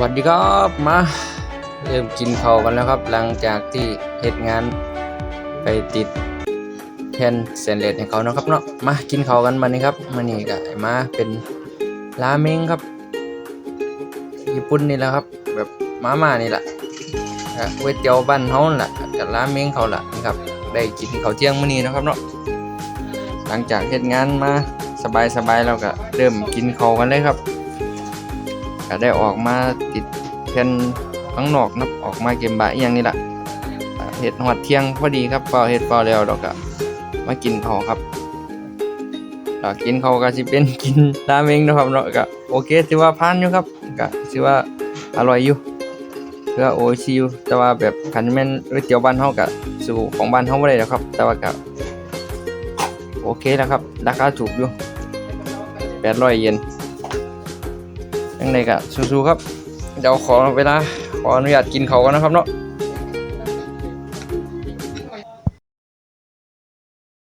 สวัสดีครับมาเริ่มกินข้าวกันแล้วครับ หลังจากที่เหตุงานไปติดแทนเซนเลตให้เขานะครับเนาะมากินข้าวกันมานี่ครับมานี่ก็มาเป็นราเมงครับ ญี่ปุ่นนี่แหละครับ แบบมาม่านี่แหละก็ก๋วยเตียวบ้านเฮานั่นแหละกับราเมงเขาแหละนะครับ ได้กินข้าวเที่ยงมื้อนี้นะครับเนาะหลังจากเฮ็ดงานมาสบายๆแล้วก็เริ่มกินข้าวกันเลยครับ ก็ได้ออกมาติดแผ่นข้างนอกนะครับออกมาเกมบะอย่างนี้แหละเฮ็ดฮอดเที่ยงพอดีครับเฝ้าเฮ็ดเฝ้าแล้วเราก็มากินข้าครับเรากินข้าก็สิเป็นกินราเมงนะครับเนาะก็โอเคถือว่าผ่านอยู่ครับก็ถือว่าอร่อยอยู่ถือว่าโอชิอยู่แต่ว่าแบบคันแม่นก๋วยเตี๋ยวบ้านเฮาก็สู้ของบ้านเฮาบ่ได้แล้วครับ แต่ว่าก็โอเคแล้วครับราคาถูกอยู่800เยน ยังไงก็สู้ๆครับ เดี๋ยวขอเวลาขออนุญาตกินเขาวกันนะครับเนาะ